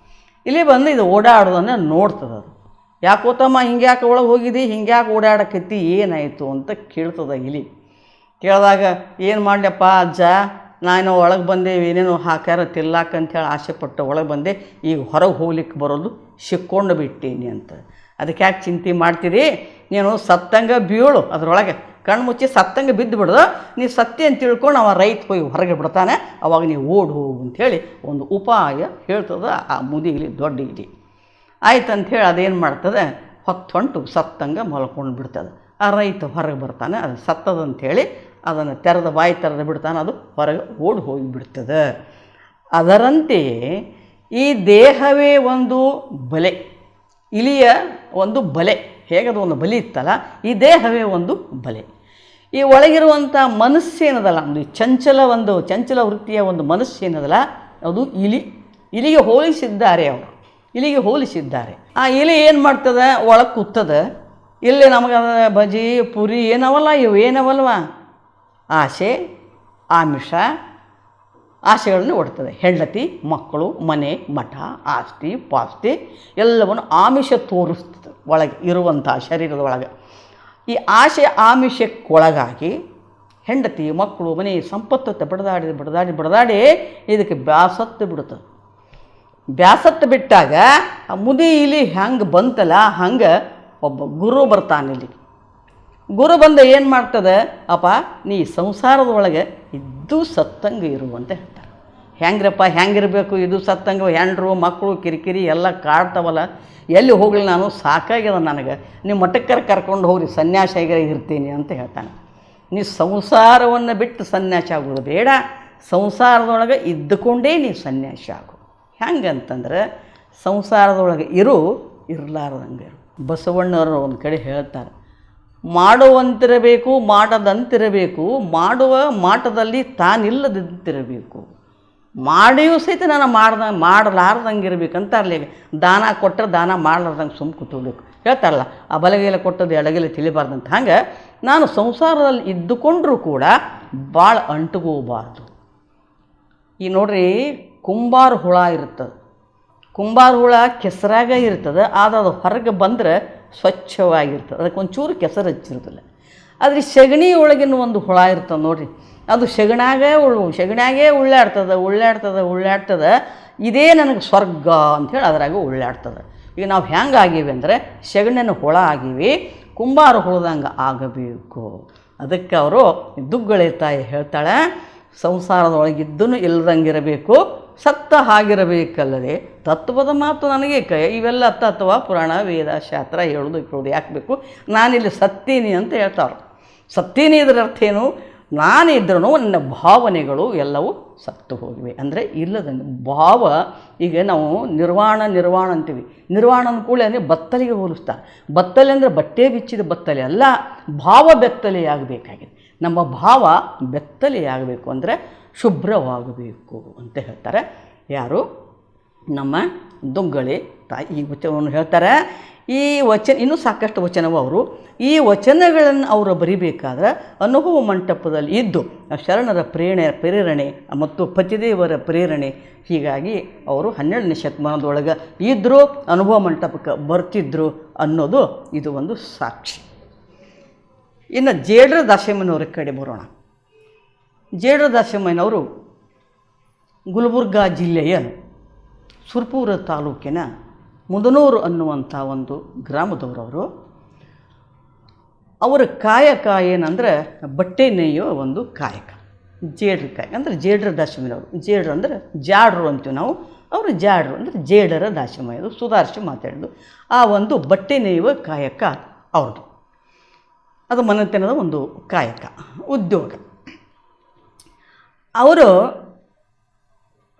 ಇಲಿ ಬಂದು ಇದು ಓಡಾಡೋದನ್ನು ನೋಡ್ತದೆ ಅದು. ಯಾಕೋ ತಮ್ಮ ಹಿಂಗ್ಯಾಕೆ ಒಳಗೆ ಹೋಗಿದ್ದಿ ಹಿಂಗ್ಯಾಕೆ ಓಡಾಡಕತ್ತಿ, ಏನಾಯಿತು ಅಂತ ಕೇಳ್ತದೆ ಇಲಿ. ಕೇಳಿದಾಗ, ಏನು ಮಾಡ್ಯಪ್ಪ ಅಜ್ಜ? ನಾನು ಒಳಗೆ ಬಂದೆ, ಏನೇನೋ ಹಾಕ್ಯಾರ ಅಂತೇಳಿ ಆಸೆ ಪಟ್ಟು ಒಳಗೆ ಬಂದೆ. ಈಗ ಹೊರಗೆ ಹೋಗ್ಲಿಕ್ಕೆ ಬರೋದು ಸಿಕ್ಕೊಂಡು ಬಿಟ್ಟೀನಿ ಅಂತ. ಅದಕ್ಕೆ ಯಾಕೆ ಚಿಂತೆ ಮಾಡ್ತೀರಿ? ನೀನು ಸತ್ತಂಗ ಬೀಳು ಅದರೊಳಗೆ. ಕಣ್ಣು ಮುಚ್ಚಿ ಸತ್ತಂಗ ಬಿದ್ದು ಬಿಡ್ದು ನೀವು ಸತ್ಯ ಅಂತ ತಿಳ್ಕೊಂಡು ಅವ ರೈತ ಹೋಗಿ ಹೊರಗೆ ಬಿಡ್ತಾನೆ. ಅವಾಗ ನೀವು ಓಡಿ ಹೋಗು ಅಂಥೇಳಿ ಒಂದು ಉಪಾಯ ಹೇಳ್ತದ ಆ ಮುದಿಗಲಿ ದೊಡ್ಡ ಇಲಿ. ಆಯ್ತು ಅಂಥೇಳಿ ಅದೇನು ಮಾಡ್ತದೆ? ಹೊತ್ತು ಹೊಂಟು ಸತ್ತಂಗ ಮಲ್ಕೊಂಡು ಬಿಡ್ತದೆ. ಆ ರೈತ ಹೊರಗೆ ಬರ್ತಾನೆ, ಅದು ಸತ್ತದಂಥೇಳಿ ಅದನ್ನು ತೆರೆದ ಬಾಯಿ ತೆರೆದು ಬಿಡ್ತಾನೆ, ಅದು ಹೊರಗೆ ಓಡಿ ಹೋಗಿ ಬಿಡ್ತದೆ ಅದರಂತೆಯೇ ಈ ದೇಹವೇ ಒಂದು ಬಲೆ, ಇಲಿಯ ಒಂದು ಬಲೆ, ಹೇಗದು ಒಂದು ಬಲಿ ಇತ್ತಲ್ಲ, ಈ ದೇಹವೇ ಒಂದು ಬಲೆ. ಈ ಒಳಗಿರುವಂಥ ಮನಸ್ಸೇನದಲ್ಲ ಒಂದು ಚಂಚಲ ಒಂದು, ಚಂಚಲ ವೃತ್ತಿಯ ಒಂದು ಮನಸ್ಸೇನದಲ್ಲ ಅದು ಇಲಿ, ಇಲಿಗೆ ಹೋಲಿಸಿದ್ದಾರೆ ಅವರು, ಇಲಿಗೆ ಹೋಲಿಸಿದ್ದಾರೆ. ಆ ಇಲಿ ಏನು ಮಾಡ್ತದೆ, ಒಳಗೆ ಕುತ್ತದೆ ಇಲ್ಲಿ ನಮಗೆ ಬಜಿ ಪುರಿ, ಏನವಲ್ಲ ಇವು, ಏನವಲ್ವ? ಆಸೆ, ಆಮಿಷ, ಆಸೆಗಳನ್ನು ಒಡ್ತದೆ. ಹೆಂಡತಿ, ಮಕ್ಕಳು, ಮನೆ, ಮಠ, ಆಸ್ತಿ, ಪಾಸ್ತಿ ಎಲ್ಲವನ್ನು ಆಮಿಷ ತೋರಿಸ್ತದೆ ಒಳಗೆ, ಇರುವಂಥ ಶರೀರದ ಒಳಗೆ. ಈ ಆಶೆ ಆಮಿಷಕ್ಕೊಳಗಾಗಿ ಹೆಂಡತಿ, ಮಕ್ಕಳು, ಮನೆ ಸಂಪತ್ತು ಬಿಡದಾಡಿ ಬಡದಾಡಿ ಬಡದಾಡಿ ಬಡದಾಡಿ ಇದಕ್ಕೆ ಬ್ಯಾಸತ್ತು ಬಿಡುತ್ತದೆ ಬ್ಯಾಸತ್ತು ಬಿಟ್ಟಾಗ ಆ ಮುದಿ ಇಲಿ ಹೆಂಗೆ ಬಂತಲ್ಲ, ಹಂಗೆ ಒಬ್ಬ ಗುರು ಬರ್ತಾನೆ ಇಲ್ಲಿ. ಗುರು ಬಂದ ಏನು ಮಾಡ್ತದೆ? ಅಪ್ಪ, ನೀ ಸಂಸಾರದೊಳಗೆ ಇದ್ದು ಸತ್ತಂಗೆ ಇರು ಅಂತ ಹೇಳ್ತಾರೆ. ಹೆಂಗ್ರಪ್ಪ, ಹೆಂಗಿರಬೇಕು? ಇದು ಸತ್ತಂಗೆ, ಹೆಂಡ್ರು, ಮಕ್ಕಳು, ಕಿರಿಕಿರಿ ಎಲ್ಲ ಕಾಡ್ತಾವಲ್ಲ ಎಲ್ಲಿ ಹೋಗಲಿ ನಾನು? ಸಾಕಾಗ್ಯದ ನನಗೆ. ನೀವು ಮಠಕ್ಕರ ಕರ್ಕೊಂಡು ಹೋಗ್ರಿ, ಸನ್ಯಾಸಿಯಾಗ ಇರ್ತೀನಿ ಅಂತ ಹೇಳ್ತಾನೆ. ನೀ ಸಂಸಾರವನ್ನು ಬಿಟ್ಟು ಸನ್ಯಾಸಿ ಆಗೋದು ಬೇಡ. ಸಂಸಾರದೊಳಗೆ ಇದ್ದುಕೊಂಡೇ ನೀ ಸನ್ಯಾಸಿ ಆಗು. ಹೆಂಗಂತಂದ್ರೆ, ಸಂಸಾರದೊಳಗೆ ಇರು, ಇರಲಾರ್ದಂಗೆ ಇರು. ಬಸವಣ್ಣವರು ಒಂದು ಕಡೆ ಹೇಳ್ತಾರೆ ಮಾಡುವಂತಿರಬೇಕು, ಮಾಡದಂತಿರಬೇಕು, ಮಾಡುವ ಮಾಟದಲ್ಲಿ ತಾನಿಲ್ಲದಂತಿರಬೇಕು. ಮಾಡಿಯೂ ಸಹಿತ ನಾನು ಮಾಡ್ದ ಮಾಡಲಾರ್ದಂಗೆ ಇರಬೇಕಂತ ಅಲ್ಲಿ ದಾನ ಕೊಟ್ಟರೆ ದಾನ ಮಾಡಲಾರ್ದಂಗೆ ಸುಮ್ಮ ಕೂತ್ಕೊಳ್ಬೇಕು. ಹೇಳ್ತಾರಲ್ಲ, ಆ ಬಲಗೈಲ ಕೊಟ್ಟದ್ದು ಎಡಗೈಲ ತಿಳಿಬಾರ್ದಂತ ಹಂಗೆ ನಾನು ಸಂಸಾರದಲ್ಲಿ ಇದ್ದುಕೊಂಡ್ರೂ ಕೂಡ ಭಾಳ ಅಂಟುಕೋಬಾರ್ದು ಈ ನೋಡ್ರಿ, ಕುಂಬಾರ ಹುಳ ಇರ್ತದೆ. ಕುಂಬಾರ ಹುಳ ಕೆಸರಾಗ ಇರ್ತದೆ, ಆದ್ರೆ ಅದು ಹೊರಗೆ ಬಂದರೆ ಸ್ವಚ್ಛವಾಗಿರ್ತದೆ. ಅದಕ್ಕೆ ಒಂಚೂರು ಕೆಸರು ಹಚ್ಚಿರೋದಿಲ್ಲ. ಆದರೆ ಸಗಣಿ ಒಳಗಿನ ಒಂದು ಹುಳ ಇರ್ತದೆ ನೋಡಿರಿ. ಅದು ಸಗಣಾಗೇ ಉಳು ಸಗಣಾಗೇ ಉಳ್ಳಾಡ್ತದೆ ಉಳ್ಳಾಡ್ತದೆ ಉಳ್ಳಾಡ್ತದೆ. ಇದೇ ನನಗೆ ಸ್ವರ್ಗ ಅಂಥೇಳಿ ಅದ್ರಾಗ ಉಳ್ಳಾಡ್ತದೆ. ಈಗ ನಾವು ಹೆಂಗೆ ಆಗೀವಿ ಅಂದರೆ ಸಗಣಿನ ಹುಳ ಆಗೀವಿ, ಕುಂಬಾರ ಹುಳದಂಗೆ ಆಗಬೇಕು. ಅದಕ್ಕೆ ಅವರು ದುಗ್ಗಳೆ ತಾಯಿ ಹೇಳ್ತಾಳೆ ಸಂಸಾರದೊಳಗಿದ್ದೂ ಇಲ್ಲದಂಗಿರಬೇಕು ಸತ್ತ ಹಾಗಿರಬೇಕಲ್ಲದೆ ತತ್ವದ ಮಾತು ನನಗೆ ಕ, ಇವೆಲ್ಲ ತತ್ವ, ಪುರಾಣ, ವೇದ, ಶಾಸ್ತ್ರ ಹೇಳೋದು ಕೇಳೋದು ಯಾಕೆ ಬೇಕು? ನಾನಿಲ್ಲಿ ಸತ್ತೀನಿ ಅಂತ ಹೇಳ್ತಾರೆ ಸತ್ತೀನಿ ಇದರ ಅರ್ಥ ಏನು? ನಾನಿದ್ರೂ ನನ್ನ ಭಾವನೆಗಳು ಎಲ್ಲವೂ ಸತ್ತು ಹೋಗಿವೆ. ಅಂದರೆ ಇಲ್ಲದಂಗೆ ಭಾವ ಈಗ ನಾವು ನಿರ್ವಾಣ ನಿರ್ವಾಣ ಅಂತೀವಿ. ನಿರ್ವಾಣ ಅಂದ್ಕೂಡಲೇ ಅಂದರೆ ಬತ್ತಲಿಗೆ ಹೋಲಿಸ್ತಾರೆ. ಬತ್ತಲೆ ಅಂದರೆ ಬಟ್ಟೆ ಬಿಚ್ಚಿದ ಬತ್ತಲೆ ಅಲ್ಲ, ಭಾವ ಬೆತ್ತಲೆಯಾಗಬೇಕಾಗಿದೆ. ನಮ್ಮ ಭಾವ ಬೆತ್ತಲೆಯಾಗಬೇಕು ಅಂದರೆ ಶುಭ್ರವಾಗಬೇಕು ಅಂತ ಹೇಳ್ತಾರೆ. ಯಾರು? ನಮ್ಮ ದುಗ್ಗಳಿ ತಾಯಿ. ಈ ವಚನವನ್ನು ಹೇಳ್ತಾರೆ ಈ ವಚನ, ಇನ್ನೂ ಸಾಕಷ್ಟು ವಚನವು ಅವರು, ಈ ವಚನಗಳನ್ನು ಅವರು ಬರಿಬೇಕಾದ್ರೆ ಅನುಭವ ಮಂಟಪದಲ್ಲಿ ಇದ್ದು ಶರಣರ ಪ್ರೇರಣೆ ಪ್ರೇರಣೆ ಮತ್ತು ಪತಿದೇವರ ಪ್ರೇರಣೆ, ಹೀಗಾಗಿ ಅವರು ಹನ್ನೆರಡನೇ ಶತಮಾನದೊಳಗೆ ಇದ್ದರೂ ಅನುಭವ ಮಂಟಪಕ್ಕೆ ಬರ್ತಿದ್ರು ಅನ್ನೋದು ಇದು ಒಂದು ಸಾಕ್ಷಿ. ಇನ್ನು ಜೇಡ್ರ ದಾಸಮ್ಮನವರ ಕಡೆ ಬರೋಣ. ಜೇಡ್ರ ದಾಸಮ್ಮನವರು ಗುಲ್ಬರ್ಗಾ ಜಿಲ್ಲೆಯ ಸುರ್ಪುರ ತಾಲೂಕಿನ ಮುದನೂರು ಅನ್ನುವಂಥ ಒಂದು ಗ್ರಾಮದವರವರು, ಅವರ ಕಾಯಕ ಏನಂದ್ರೆ ಬಟ್ಟೆ ನೇಯೋ ಒಂದು ಕಾಯಕ. ಜೇಡ್ರ ಕಾಯಕ, ಅಂದರೆ ಜೇಡ್ರ ದಾಶಮಿನವರು ಜೇಡ್ರ ಅಂದರೆ ಜಾಡ್ರು ಅಂತೀವಿ ನಾವು. ಅವರು ಜಾಡ್ರು, ಅಂದರೆ ಜೇಡರ ದಾಶಮಯ್ಯರು ಸುಧಾರಿಸಿ ಮಾತಾಡೋದು ಆ ಒಂದು ಬಟ್ಟೆ ನೇಯುವ ಕಾಯಕ ಅವ್ರದ್ದು. ಅದು ಮನೆತನದ ಒಂದು ಕಾಯಕ, ಉದ್ಯೋಗ. ಅವರು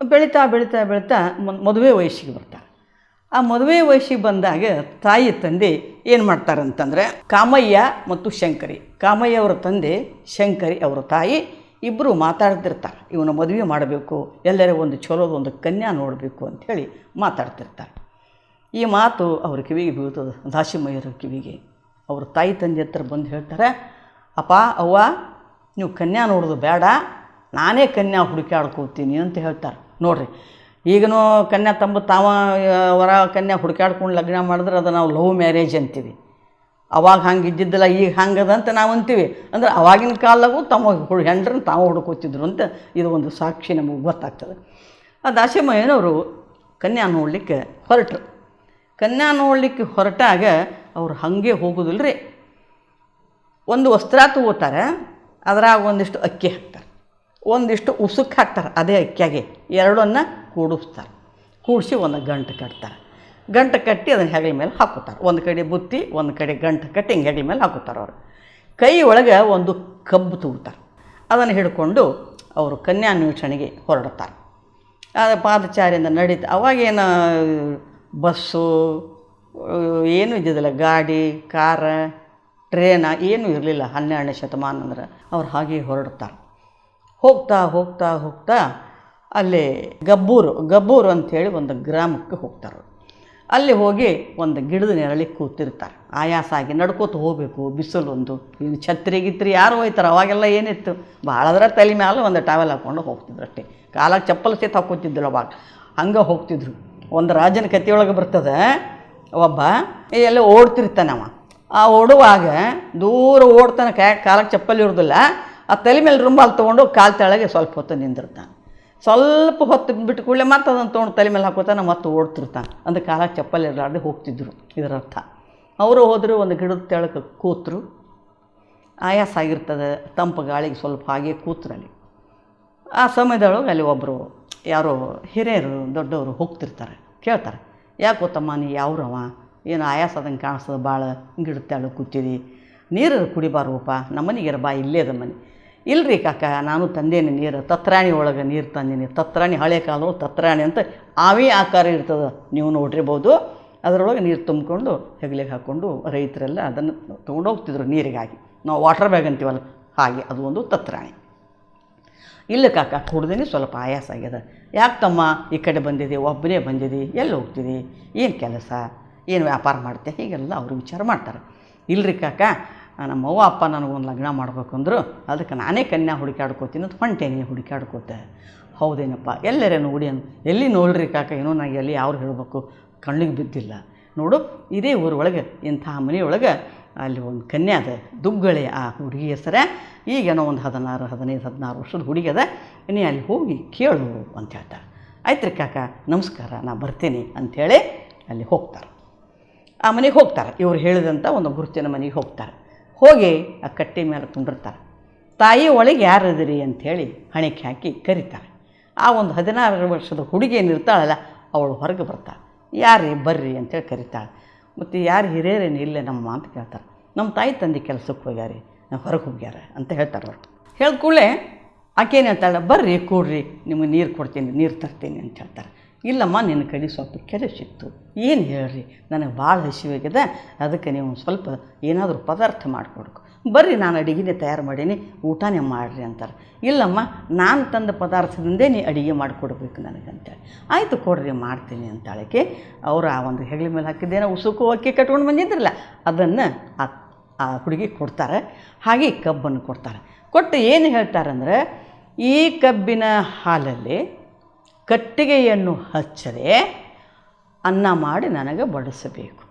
ಬೆಳೀತಾ ಬೆಳೀತಾ ಬೆಳೀತಾ ಮದುವೆ ವಯಸ್ಸಿಗೆ ಬರ್ತಾರೆ. ಆ ಮದುವೆ ವಯಸ್ಸಿಗೆ ಬಂದಾಗ ತಾಯಿ ತಂದೆ ಏನು ಮಾಡ್ತಾರಂತಂದರೆ ಕಾಮಯ್ಯ ಮತ್ತು ಶಂಕರಿ. ಕಾಮಯ್ಯ ಅವರ ತಂದೆ, ಶಂಕರಿ ಅವರ ತಾಯಿ ಇಬ್ಬರು ಮಾತಾಡ್ತಿರ್ತಾರೆ. ಇವನ ಮದುವೆ ಮಾಡಬೇಕು, ಎಲ್ಲರ ಒಂದು ಚಲೋದ, ಒಂದು ಕನ್ಯಾ ನೋಡಬೇಕು ಅಂಥೇಳಿ ಮಾತಾಡ್ತಿರ್ತಾರೆ. ಈ ಮಾತು ಅವ್ರ ಕಿವಿಗೆ ಬೀಳ್ತದೆ ದಾಸಿಮಯ್ಯರ ಕಿವಿಗೆ. ಅವ್ರ ತಾಯಿ ತಂದೆ ಹತ್ರ ಬಂದು ಹೇಳ್ತಾರೆ, ಅಪ್ಪ, ಅವ್ವ, ನೀವು ಕನ್ಯಾ ನೋಡೋದು ಬೇಡ, ನಾನೇ ಕನ್ಯಾ ಹುಡುಕಾಡ್ಕೋತೀನಿ ಅಂತ ಹೇಳ್ತಾರೆ. ನೋಡ್ರಿ ಈಗನೂ ಕನ್ಯಾ ತಂಬ ತಾವ ವರ ಕನ್ಯಾ ಹುಡುಕಾಡ್ಕೊಂಡು ಲಗ್ನ ಮಾಡಿದ್ರೆ ಅದು ನಾವು ಲವ್ ಮ್ಯಾರೇಜ್ ಅಂತೀವಿ. ಅವಾಗ ಹಂಗೆ ಇದ್ದಿದ್ದಿಲ್ಲ, ಈಗ ಹಂಗದ ಅಂತ ನಾವು ಅಂತೀವಿ. ಅಂದ್ರೆ ಅವಾಗಿನ ಕಾಲದಾಗೂ ತಮ್ಮ ಹುಡು, ಹೆಂಡ್ರನ್ನ ತಾವು ಹುಡುಕೋತಿದ್ರು ಅಂತ ಇದು ಒಂದು ಸಾಕ್ಷಿ ನಮಗೆ ಗೊತ್ತಾಗ್ತದೆ. ಆ ದಾಸಿಮಯ್ಯನವರು ಕನ್ಯಾ ನೋಡಲಿಕ್ಕೆ ಹೊರಟರು. ಕನ್ಯಾ ನೋಡಲಿಕ್ಕೆ ಹೊರಟಾಗ ಅವ್ರು ಹಾಗೆ ಹೋಗೋದಿಲ್ಲ ರೀ ಒಂದು ವಸ್ತ್ರ ತಗೋತಾರೆ ಅದ್ರಾಗ ಒಂದಿಷ್ಟು ಅಕ್ಕಿ ಹಾಕ್ತಾರೆ. ಒಂದಿಷ್ಟು ಉಸುಕ್ ಹಾಕ್ತಾರೆ, ಅದೇ ಅಕ್ಕಿಯಾಗೆ. ಎರಡನ್ನು ಕೂಡಿಸ್ತಾರೆ. ಕೂಡಿಸಿ ಒಂದು ಗಂಟು ಕಟ್ತಾರೆ. ಗಂಟು ಕಟ್ಟಿ ಅದನ್ನು ಹೆಗಲ ಮೇಲೆ ಹಾಕುತ್ತಾರೆ. ಒಂದು ಕಡೆ ಬುತ್ತಿ, ಒಂದು ಕಡೆ ಗಂಟು ಕಟ್ಟಿ ಹಿಂಗೆ ಹೆಗಲ ಮೇಲೆ ಹಾಕುತ್ತಾರೆ ಅವರು. ಕೈ ಒಳಗೆ ಒಂದು ಕಬ್ಬು ತಗೋತಾರೆ. ಅದನ್ನು ಹಿಡ್ಕೊಂಡು ಅವರು ಕನ್ಯಾನ್ವೇಷಣೆಗೆ ಹೊರಡುತ್ತಾರೆ ಆ ಪಾದಚಾರಿಯಿಂದ ನಡೀತು ಅವಾಗೇನು ಬಸ್ಸು, ಏನೂ ಇದ್ದಿದ್ದಿಲ್ಲ, ಗಾಡಿ, ಕಾರ, ಟ್ರೇನ, ಏನೂ ಇರಲಿಲ್ಲ, ಹನ್ನೆರಡನೇ ಶತಮಾನ ಅಂದ್ರೆ, ಅವ್ರು ಹಾಗೆ ಹೊರಡ್ತಾರೆ. ಹೋಗ್ತಾ ಹೋಗ್ತಾ ಹೋಗ್ತಾ ಅಲ್ಲಿ ಗಬ್ಬೂರು ಗಬ್ಬೂರು ಅಂಥೇಳಿ ಒಂದು ಗ್ರಾಮಕ್ಕೆ ಹೋಗ್ತಾರೆ. ಅಲ್ಲಿ ಹೋಗಿ ಒಂದು ಗಿಡದ ನೆರಳಿಗೆ ಕೂತಿರ್ತಾರೆ. ಆಯಾಸ ಆಗಿ ನಡ್ಕೋತ ಹೋಗಬೇಕು, ಬಿಸಿಲು ಒಂದು. ಇನ್ನು ಛತ್ರಿ ಗಿತ್ರಿ ಯಾರು ಹೋಯ್ತಾರೆ, ಅವಾಗೆಲ್ಲ ಏನಿತ್ತು? ಭಾಳದ್ರ ತಲೆ ಮೇಲೆ ಒಂದು ಟಾವೆಲ್ ಹಾಕ್ಕೊಂಡು ಹೋಗ್ತಿದ್ರು ಅಷ್ಟೇ. ಕಾಲಾಗ ಚಪ್ಪಲ್ ಸಹಿತ ಹಾಕೋತಿದ್ದಿಲ್ಲ ಅವಾಗ. ಹಂಗೆ ಹೋಗ್ತಿದ್ರು. ಒಂದು ರಾಜನ ಕಥೆಯೊಳಗೆ ಬರ್ತದೆ, ಒಬ್ಬ ಎಲ್ಲ ಓಡ್ತಿರ್ತಾನವ ಆ ಓಡುವಾಗ ದೂರ ಓಡ್ತಾನೆ ಕಾಲಕ್ಕೆ ಚಪ್ಪಲಿ ಇರೋದಿಲ್ಲ. ಆ ತಲೆ ಮೇಲೆ ರುಂಬಾಲ್ ತೊಗೊಂಡು ಕಾಲು ತೆಳಗೆ ಸ್ವಲ್ಪ ಹೊತ್ತು ನಿಂದಿರ್ತಾನೆ. ಸ್ವಲ್ಪ ಹೊತ್ತು ಬಿಟ್ಟು ಕೂಡಲೇ ಮತ್ತೆ ಅದನ್ನು ತೊಗೊಂಡು ತಲೆ ಮೇಲೆ ಹಾಕೋತಾನೆ, ಮತ್ತೆ ಓಡ್ತಿರ್ತಾನೆ. ಅಂದ್ರೆ ಕಾಲ ಚಪ್ಪಲಿ ಇರಲಾರ್ದೆ ಹೋಗ್ತಿದ್ರು ಇದರರ್ಥ ಅವರು ಹೋದರು, ಒಂದು ಗಿಡದ ತೆಳಗೆ ಕೂತರು. ಆಯಾಸ ಆಗಿರ್ತದೆ, ತಂಪು ಗಾಳಿಗೆ ಸ್ವಲ್ಪ ಹಾಗೆ ಕೂತ್ರಲ್ಲಿ ಆ ಸಮಯದೊಳಗೆ ಅಲ್ಲಿ ಒಬ್ಬರು ಯಾರೋ ಹಿರಿಯರು, ದೊಡ್ಡವರು ಹೋಗ್ತಿರ್ತಾರೆ, ಕೇಳ್ತಾರೆ. ಯಾಕೆ ಗೊತ್ತಮ್ಮ, ನೀ ಯಾವ್ರವ? ಏನು ಆಯಾಸ ಅದಂಗೆ ಕಾಣಿಸ್ತದೆ ಭಾಳ ಗಿಡದ ತೆಳಗೆ ಕೂತಿದಿ. ನೀರು ಕುಡಿಬಾರ್ವಪ್ಪ, ನಮ್ಮನಿಗೆ ಬಾ, ಇಲ್ಲೇ ಅದ ಮನೆ. ಇಲ್ರಿ ಕಾಕ, ನಾನು ತಂದೇನೆ ನೀರು, ತತ್ರಾಣಿ ಒಳಗೆ ನೀರು ತಂದೀನಿ ತತ್ರಾಣಿ ಹಳೆ ಕಾಲ ತತ್ರಾಣಿ ಅಂತ ಆವಿ ಆಕಾರ ಇರ್ತದೆ, ನೀವು ನೋಡಿರ್ಬೋದು. ಅದರೊಳಗೆ ನೀರು ತುಂಬಿಕೊಂಡು ಹೆಗಲಿಗೆ ಹಾಕ್ಕೊಂಡು ರೈತರೆಲ್ಲ ಅದನ್ನು ತೊಗೊಂಡು ಹೋಗ್ತಿದ್ರು ನೀರಿಗಾಗಿ. ನಾವು ವಾಟರ್ ಬ್ಯಾಗ್ ಅಂತೀವಲ್ಲ, ಹಾಗೆ, ಅದು ಒಂದು ತತ್ರಾಣಿ. ಇಲ್ಲ ಕಾಕ, ಕುಡ್ದೇನೆ ಸ್ವಲ್ಪ ಆಯಾಸ ಆಗ್ಯದ. ಯಾಕೆ ತಮ್ಮ, ಈ ಕಡೆ ಬಂದಿದೆ ಒಬ್ಬನೇ ಬಂದಿದೆ, ಎಲ್ಲಿ ಹೋಗ್ತಿದೆ, ಏನು ಕೆಲಸ, ಏನು ವ್ಯಾಪಾರ ಮಾಡ್ತೆ, ಹೀಗೆಲ್ಲ ಅವರು ವಿಚಾರ ಮಾಡ್ತಾರೆ. ಇಲ್ರಿ ಕಾಕ ನಮ್ಮ ಅವ್ವ ಅಪ್ಪ ನನಗೊಂದು ಲಗ್ನ ಮಾಡಬೇಕು ಅಂದರು ಅದಕ್ಕೆ ನಾನೇ ಕನ್ಯಾ ಹುಡುಕಾಡ್ಕೋತೀನಿ ಅಂತ ಹೊಂಟೇನಿ ಹುಡುಕಾಡ್ಕೋತೆ ಹೌದೇನಪ್ಪ, ಎಲ್ಲರೇ ನೋಡಿ ಅನ್ ಎಲ್ಲಿ ನೋಡ್ರಿ ಕಾಕ, ಏನೋ ನನಗೆ ಎಲ್ಲಿ ಯಾರು ಹೇಳಬೇಕು? ಕಣ್ಣಿಗೆ ಬಿದ್ದಿಲ್ಲ. ನೋಡು, ಇದೇ ಊರೊಳಗೆ, ಇಂಥ ಮನೆಯೊಳಗೆ ಅಲ್ಲಿ ಒಂದು ಕನ್ಯಾ ಅದ, ದುಗ್ಗಳೆ ಆ ಹುಡುಗಿ ಹೆಸರೇ. ಈಗೇನೋ ಒಂದು ಹದಿನಾರು, ಹದಿನೈದು, ಹದಿನಾರು ವರ್ಷದ ಹುಡುಗಿ ಅದ, ನೀ ಅಲ್ಲಿ ಹೋಗಿ ಕೇಳು ಅಂತ ಹೇಳ್ತಾರೆ ಆಯ್ತು ರೀ ಕಾಕ, ನಮಸ್ಕಾರ, ನಾ ಬರ್ತೀನಿ ಅಂಥೇಳಿ ಅಲ್ಲಿ ಹೋಗ್ತಾರೆ ಆ ಮನೆಗೆ ಹೋಗ್ತಾರೆ ಇವ್ರು ಹೇಳಿದಂಥ ಒಂದು ಗುರುತಿನ ಮನೆಗೆ ಹೋಗ್ತಾರೆ ಹೋಗಿ ಆ ಕಟ್ಟೆ ಮೇಲೆ ಕುಂಡಿರ್ತಾರೆ. ತಾಯಿ ಒಳಗೆ ಯಾರು ಅದಿರಿ ಅಂಥೇಳಿ ಹಣಕ್ಕೆ ಹಾಕಿ ಕರೀತಾರೆ. ಆ ಒಂದು ಹದಿನಾರು ವರ್ಷದ ಹುಡುಗಿ ಏನಿರ್ತಾಳಲ್ಲ, ಅವಳು ಹೊರಗೆ ಬರ್ತಾಳೆ. ಯಾರೇ ಬರ್ರಿ ಅಂತೇಳಿ ಕರೀತಾಳೆ. ಮತ್ತು ಯಾರು ಹಿರಿಯರೇನು ಇಲ್ಲ ನಮ್ಮ ಅಂತ ಕೇಳ್ತಾರೆ. ನಮ್ಮ ತಾಯಿ ತಂದೆ ಕೆಲಸಕ್ಕೆ ಹೋಗ್ಯಾರಿ ನಾವು ಹೊರಗೆ ಹೋಗ್ಯಾರ ಅಂತ ಹೇಳ್ತಾರೆ ಅವರು. ಹೇಳಿದ ಆಕೆ ಏನು ಹೇಳ್ತಾಳೆ, ಬರ್ರಿ ಕೂಡ್ರಿ, ನಿಮಗೆ ನೀರು ಕೊಡ್ತೀನಿ, ನೀರು ತರ್ತೀನಿ ಅಂತ ಹೇಳ್ತಾರೆ. ಇಲ್ಲಮ್ಮ, ನಿನ್ನ ಕಡೆ ಸ್ವಲ್ಪ ಕೆರೆ ಸಿಕ್ತು. ಏನು ಹೇಳ್ರಿ? ನನಗೆ ಭಾಳ ಹಸಿವಾಗಿದೆ. ಅದಕ್ಕೆ ನೀವು ಸ್ವಲ್ಪ ಏನಾದರೂ ಪದಾರ್ಥ ಮಾಡಿಕೊಡ್ಕು. ಬರ್ರಿ, ನಾನು ಅಡುಗೆನೇ ತಯಾರು ಮಾಡೀನಿ. ಊಟನೇ ಮಾಡಿರಿ ಅಂತಾರೆ. ಇಲ್ಲಮ್ಮ, ನಾನು ತಂದ ಪದಾರ್ಥದಿಂದೇ ನೀ ಅಡುಗೆ ಮಾಡಿಕೊಡ್ಬೇಕು ನನಗೆ ಅಂತೇಳಿ ಆಯಿತು ಕೊಡ್ರಿ, ಮಾಡ್ತೀನಿ ಅಂತಾಳಕ್ಕೆ. ಅವರು ಆ ಒಂದು ಹೆಗಲ ಮೇಲೆ ಹಾಕಿದ್ದೇನೋ ಉಸುಕು ಅಕ್ಕಿ ಕಟ್ಕೊಂಡು ಬಂದಿದ್ರಲ್ಲ, ಅದನ್ನು ಆ ಆ ಹುಡುಗಿ ಕೊಡ್ತಾರೆ. ಹಾಗೆ ಕಬ್ಬನ್ನು ಕೊಡ್ತಾರೆ. ಕೊಟ್ಟು ಏನು ಹೇಳ್ತಾರಂದ್ರೆ, ಈ ಕಬ್ಬಿನ ಹಾಲಲ್ಲಿ ಕಟ್ಟಿಗೆಯನ್ನು ಹಚ್ಚದೆ ಅನ್ನ ಮಾಡಿ ನನಗೆ ಬಡಿಸಬೇಕು.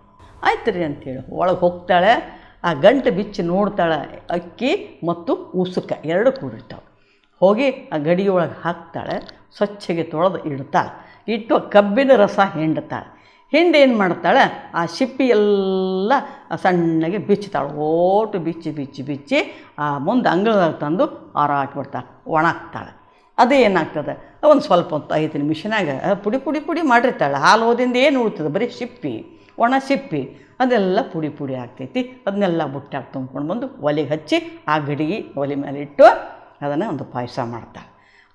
ಆಯ್ತು ರೀ ಅಂತೇಳಿ ಒಳಗೆ ಹೋಗ್ತಾಳೆ, ಆ ಗಂಟು ಬಿಚ್ಚಿ ನೋಡ್ತಾಳೆ ಅಕ್ಕಿ ಮತ್ತು ಉಸುಕ ಎರಡು ಕೂಡಿರ್ತಾವೆ. ಹೋಗಿ ಆ ಗಡಿಯೊಳಗೆ ಹಾಕ್ತಾಳೆ, ಸ್ವಚ್ಛಗೆ ತೊಳೆದು ಇಡ್ತಾಳೆ. ಇಟ್ಟು ಕಬ್ಬಿನ ರಸ ಹಿಂಡ್ತಾಳೆ. ಹಿಂಡಿ ಏನು ಮಾಡ್ತಾಳೆ, ಆ ಸಿಪ್ಪಿ ಎಲ್ಲ ಸಣ್ಣಗೆ ಬಿಚ್ಚುತ್ತಾಳೆ ಓಟು ಬಿಚ್ಚಿ ಬಿಚ್ಚಿ ಬಿಚ್ಚಿ ಆ ಮುಂದೆ ಅಂಗಳದಾಗ ತಂದು ಆರ ಹಾಕಿಬಿಡ್ತಾಳೆ ಒಣಗ್ತಾಳೆ. ಅದು ಏನಾಗ್ತದೆ ಒಂದು ಸ್ವಲ್ಪ ಹೊತ್ತು, ಐದು ನಿಮಿಷನಾಗ ಪುಡಿ ಪುಡಿ ಪುಡಿ ಮಾಡಿರ್ತಾಳೆ. ಹಾಲು ಓದಿಂದ ಏನು ಉಳ್ತದೆ? ಬರೀ ಸಿಪ್ಪಿ, ಒಣ ಸಿಪ್ಪಿ. ಅದೆಲ್ಲ ಪುಡಿ ಪುಡಿ ಆಗ್ತೈತಿ. ಅದನ್ನೆಲ್ಲ ಬುಟ್ಟಾಗಿ ತುಂಬ್ಕೊಂಡು ಬಂದು ಒಲೆಗೆ ಹಚ್ಚಿ, ಆ ಗಡಿಗೆ ಒಲೆ ಮೇಲೆ ಇಟ್ಟು ಅದನ್ನು ಒಂದು ಪಾಯಸ ಮಾಡ್ತಾಳೆ.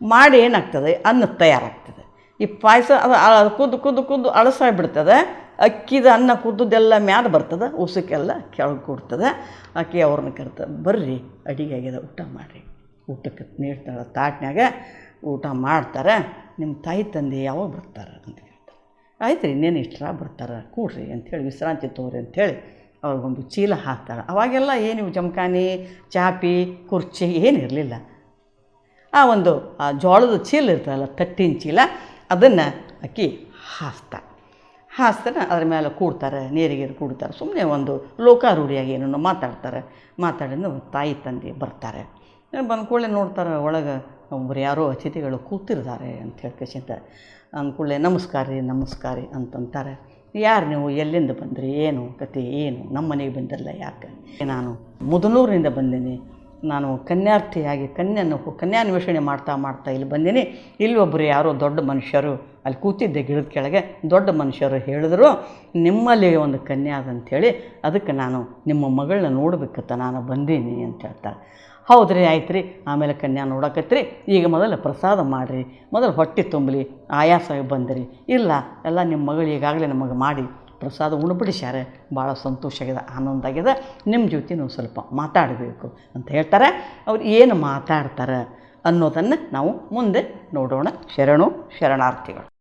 ಮಾಡಿ ಏನಾಗ್ತದೆ? ಅನ್ನ ತಯಾರಾಗ್ತದೆ. ಈ ಪಾಯಸ ಅದು ಕುದ್ದು ಕುದ್ದು ಕುದ್ದು ಕುದ್ದು ಅಳಸಾಗ್ಬಿಡ್ತದೆ. ಅಕ್ಕಿದ ಅನ್ನ ಕುದ್ದುದೆಲ್ಲ ಮ್ಯಾದ ಬರ್ತದೆ. ಉಸುಕೆಲ್ಲ ಕೆಳಗೆ ಕೊಡ್ತದೆ. ಅಕ್ಕಿ ಅವ್ರನ್ನ ಕರ್ತದೆ ಬರ್ರಿ, ಅಡಿಗೆ ಆಗ್ಯದ, ಊಟ ಮಾಡಿರಿ. ಊಟಕ್ಕೆ ನೀಡ್ತಾಳೆ ತಾಟ್ನ್ಯಾಗ. ಊಟ ಮಾಡ್ತಾರೆ, ನಿಮ್ಮ ತಾಯಿ ತಂದೆ ಯಾವಾಗ ಬರ್ತಾರೆ ಅಂತ ಕೇಳ್ತಾರೆ ಆಯ್ತು ರೀ, ಇನ್ನೇನು ಇಷ್ಟರ ಬರ್ತಾರೆ, ಕೂಡ್ರಿ ಅಂಥೇಳಿ, ವಿಶ್ರಾಂತಿ ತೋರಿ ಅಂಥೇಳಿ ಅವ್ರಿಗೊಂದು ಚೀಲ ಹಾಕ್ತಾರೆ. ಅವಾಗೆಲ್ಲ ಏನು ಜಮಖಾನಿ, ಚಾಪಿ, ಕುರ್ಚಿ ಏನಿರಲಿಲ್ಲ ಆ ಒಂದು, ಆ ಜೋಳದ ಚೀಲ ಇರ್ತದಲ್ಲ, ತಟ್ಟಿನ ಚೀಲ, ಅದನ್ನು ಅಕ್ಕಿ ಹಾಸ್ತಾ ಹಾಸ್ತಾನೆ ಅದ್ರ ಮೇಲೆ ಕೂಡ್ತಾರೆ, ನೀರಿಗೆ ಕೂಡ್ತಾರೆ ಸುಮ್ಮನೆ ಒಂದು ಲೋಕಾರೂಢಿಯಾಗಿ ಏನೋ ಮಾತಾಡ್ತಾರೆ. ಮಾತಾಡಿದ ತಾಯಿ ತಂದೆ ಬರ್ತಾರೆ. ಬಂದ ಕೂಡಲೇ ನೋಡ್ತಾರೆ ಒಳಗೆ ಒಬ್ಬರು ಯಾರೋ ಅತಿಥಿಗಳು ಕೂತಿರ್ತಾರೆ ಅಂತ ಹೇಳ್ಕೇಸಿಂತ ಅಂದ್ಕೂಡಲೇ ನಮಸ್ಕಾರ ರೀ ನಮಸ್ಕಾರ ರೀ ಅಂತಂತಾರೆ ಯಾರು ನೀವು? ಎಲ್ಲಿಂದ ಬಂದ್ರಿ? ಏನು? ಕತೆ ಏನು? ನಮ್ಮ ಮನೆಗೆ ಬಂದಿರಲ್ಲ ಯಾಕೆ? ನಾನು ಮುದನೂರಿನಿಂದ ಬಂದೀನಿ. ನಾನು ಕನ್ಯಾರ್ಥಿಯಾಗಿ ಕನ್ಯನ್ನು ಕನ್ಯಾನ್ವೇಷಣೆ ಮಾಡ್ತಾ ಮಾಡ್ತಾ ಇಲ್ಲಿ ಬಂದೀನಿ. ಇಲ್ಲಿ ಒಬ್ಬರು ಯಾರೋ ದೊಡ್ಡ ಮನುಷ್ಯರು, ಅಲ್ಲಿ ಕೂತಿದ್ದೆ ಗಿಡದ ಕೆಳಗೆ ದೊಡ್ಡ ಮನುಷ್ಯರು ಹೇಳಿದ್ರು, ನಿಮ್ಮಲ್ಲಿ ಒಂದು ಕನ್ಯಾ ಅದಂಥೇಳಿ ಅದಕ್ಕೆ ನಾನು ನಿಮ್ಮ ಮಗಳನ್ನ ನೋಡ್ಬೇಕತ್ತ ನಾನು ಬಂದೀನಿ ಅಂತ ಹೇಳ್ತಾರೆ. ಹೌದ್ರಿ ಆಯ್ತು ರೀ ಆಮೇಲೆ ಕನ್ಯಾ ನೋಡಕತ್ರಿ. ಈಗ ಮೊದಲು ಪ್ರಸಾದ ಮಾಡಿರಿ. ಮೊದಲು ಹೊಟ್ಟೆ ತುಂಬಲಿ. ಆಯಾಸ ಬಂದಿರಿ. ಇಲ್ಲ, ಎಲ್ಲ ನಿಮ್ಮ ಮಗಳು ಈಗಾಗಲೇ ನಮಗೆ ಮಾಡಿ ಪ್ರಸಾದ ಉಣ್ಬಿಡಿಸ್ಯಾರೆ. ಭಾಳ ಸಂತೋಷ ಆಗಿದೆ ಆನಂದ ಆಗಿದೆ ನಿಮ್ಮ ಜೊತೆ ನಾವು ಸ್ವಲ್ಪ ಮಾತಾಡಬೇಕು ಅಂತ ಹೇಳ್ತಾರೆ. ಅವ್ರು ಏನು ಮಾತಾಡ್ತಾರೆ ಅನ್ನೋದನ್ನು ನಾವು ಮುಂದೆ ನೋಡೋಣ. ಶರಣು, ಶರಣಾರ್ಥಿಗಳು.